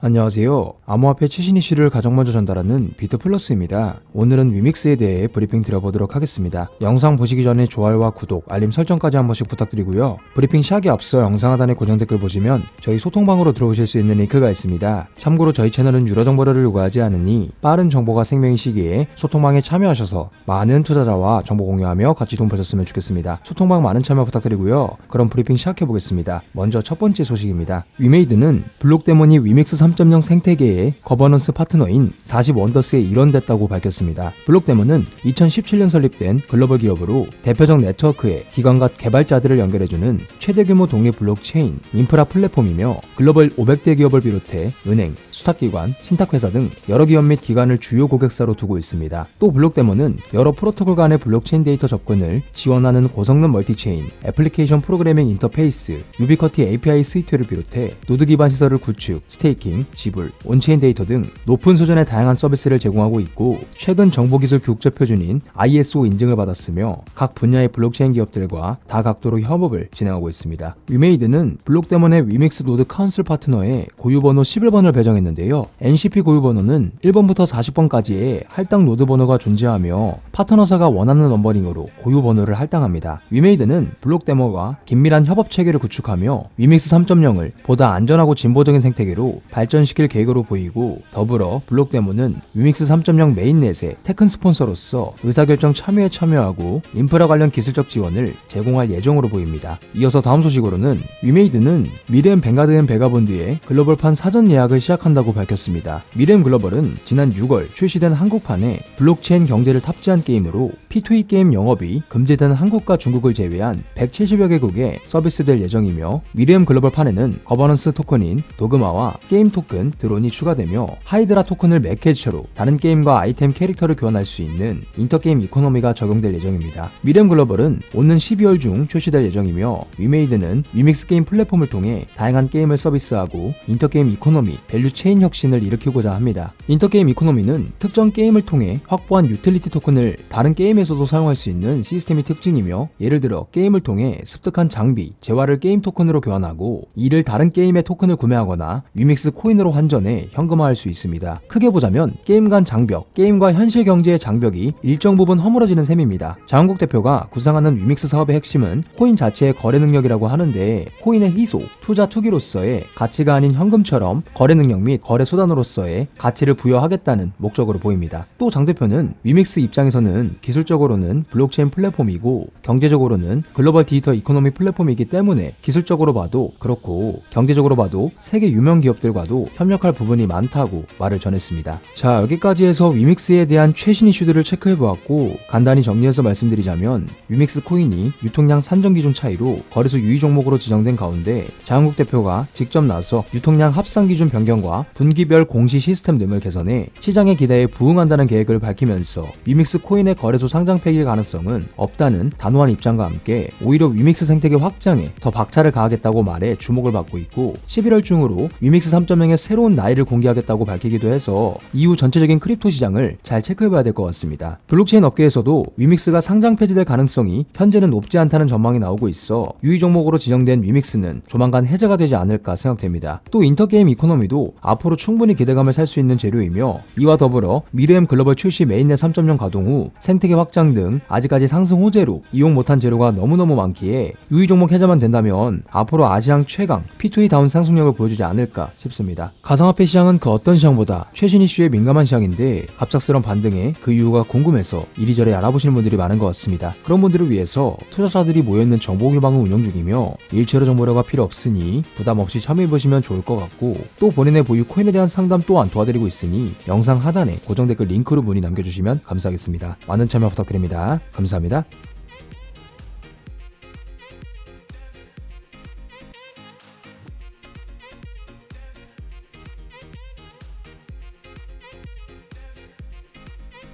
안녕하세요. 암호화폐 최신 이슈를 가장 먼저 전달하는 비트플러스입니다. 오늘은 위믹스에 대해 브리핑 드려보도록 하겠습니다. 영상 보시기 전에 좋아요와 구독, 알림 설정까지 한 번씩 부탁드리고요. 브리핑 시작에 앞서 영상 하단에 고정 댓글 보시면 저희 소통방으로 들어오실 수 있는 링크가 있습니다. 참고로 저희 채널은 유료 정보를 요구하지 않으니 빠른 정보가 생명인 시기에 소통방에 참여하셔서 많은 투자자와 정보 공유하며 같이 돈 버셨으면 좋겠습니다. 소통방 많은 참여 부탁드리고요. 그럼 브리핑 시작해 보겠습니다. 먼저 첫 번째 소식입니다. 위메이드는 블록 데몬이 위믹스 3.0 생태계의 거버넌스 파트너인 40원더스에 일원됐다고 밝혔습니다. 블록데몬은 2017년 설립된 글로벌 기업으로 대표적 네트워크에 기관과 개발자들을 연결해주는 최대 규모 독립 블록체인 인프라 플랫폼이며 글로벌 500대 기업을 비롯해 은행, 수탁기관, 신탁회사 등 여러 기업 및 기관을 주요 고객사로 두고 있습니다. 또 블록데몬은 여러 프로토콜 간의 블록체인 데이터 접근을 지원하는 고성능 멀티체인, 애플리케이션 프로그래밍 인터페이스, 유비커티 API 스위트를 비롯해 노드 기반 시설을 구축, 스테이킹, 지불, 온체인 데이터 등 높은 수준의 다양한 서비스를 제공하고 있고 최근 정보기술 교육자 표준인 ISO 인증을 받았으며 각 분야의 블록체인 기업들과 다각도로 협업을 진행하고 있습니다. 위메이드는 블록데몬의 위믹스 노드 카운슬 파트너에 고유번호 11번을 배정했는데요. NCP 고유번호는 1번부터 40번까지의 할당 노드 번호가 존재하며 파트너사가 원하는 넘버링으로 고유번호를 할당합니다. 위메이드는 블록데모와 긴밀한 협업 체계를 구축하며 위믹스 3.0을 보다 안전하고 진보적인 생태계로 발전 시킬 계획으로 보이고 더불어 블록데모는 위믹스 3.0 메인넷의 테큰 스폰서로서 의사결정 참여에 참여하고 인프라 관련 기술적 지원을 제공할 예정으로 보입니다. 이어서 다음 소식으로는 위메이드는 미래엠 뱅가드 앤 베가본드의 글로벌판 사전 예약을 시작한다고 밝혔습니다. 미래엠 글로벌은 지난 6월 출시된 한국판에 블록체인 경제를 탑재한 게임으로 P2E 게임 영업이 금지된 한국과 중국을 제외한 170여 개국에 서비스될 예정이며 미래엠 글로벌판에는 거버넌스 토큰인 도그마와 게임 토큰 드론이 추가되며 하이드라 토큰을 매개체로 다른 게임과 아이템 캐릭터를 교환할 수 있는 인터게임 이코노미가 적용될 예정입니다. 미렘 글로벌은 오는 12월 중 출시될 예정이며 위메이드는 위믹스 게임 플랫폼을 통해 다양한 게임을 서비스하고 인터게임 이코노미, 밸류 체인 혁신을 일으키고자 합니다. 인터게임 이코노미는 특정 게임을 통해 확보한 유틸리티 토큰을 다른 게임에서도 사용할 수 있는 시스템이 특징이며 예를 들어 게임을 통해 습득한 장비, 재화를 게임 토큰으로 교환하고 이를 다른 게임의 토큰을 구매하거나 위믹스 코 인으로 환전해 현금화할 수 있습니다. 크게 보자면 게임 간 장벽, 게임과 현실 경제의 장벽이 일정 부분 허물어지는 셈입니다. 장국 대표가 구상하는 위믹스 사업의 핵심은 코인 자체의 거래 능력이라고 하는데 코인의 희소, 투자 투기로서의 가치가 아닌 현금처럼 거래 능력 및 거래 수단으로서의 가치를 부여하겠다는 목적으로 보입니다. 또 장 대표는 위믹스 입장에서는 기술적으로는 블록체인 플랫폼이고 경제적으로는 글로벌 디지털 이코노미 플랫폼이기 때문에 기술적으로 봐도 그렇고 경제적으로 봐도 세계 유명 기업들과도 협력할 부분이 많다고 말을 전했습니다. 자, 여기까지 해서 위믹스에 대한 최신 이슈들을 체크해 보았고 간단히 정리해서 말씀드리자면 위믹스 코인이 유통량 산정 기준 차이로 거래소 유의 종목으로 지정된 가운데 장국 대표가 직접 나서 유통량 합산 기준 변경과 분기별 공시 시스템 등을 개선해 시장의 기대에 부응한다는 계획을 밝히면서 위믹스 코인의 거래소 상장 폐기 가능성은 없다는 단호한 입장과 함께 오히려 위믹스 생태계 확장에 더 박차를 가하겠다고 말해 주목을 받고 있고 11월 중으로 위믹스 3.0의 새로운 나이를 공개하겠다고 밝히기도 해서 이후 전체적인 크립토 시장을 잘 체크해봐야 될 것 같습니다. 블록체인 업계에서도 위믹스가 상장 폐지될 가능성이 현재는 높지 않다는 전망이 나오고 있어 유의 종목으로 지정된 위믹스는 조만간 해제가 되지 않을까 생각됩니다. 또 인터게임 이코노미도 앞으로 충분히 기대감을 살 수 있는 재료이며 이와 더불어 미래엠 글로벌 출시 메인넷 3.0 가동 후 생태계 확장 등 아직까지 상승 호재로 이용 못한 재료가 너무너무 많기에 유의 종목 해제만 된다면 앞으로 아시안 최강 P2E 다운 상승력을 보여주지 않을까 싶습니다. 가상화폐 시장은 그 어떤 시장보다 최신 이슈에 민감한 시장인데 갑작스런 반등에 그 이유가 궁금해서 이리저리 알아보시는 분들이 많은 것 같습니다. 그런 분들을 위해서 투자자들이 모여있는 정보교방을 운영 중이며 일체로 정보료가 필요 없으니 부담 없이 참여해보시면 좋을 것 같고 또 본인의 보유 코인에 대한 상담 또한 도와드리고 있으니 영상 하단에 고정 댓글 링크로 문의 남겨주시면 감사하겠습니다. 많은 참여 부탁드립니다. 감사합니다.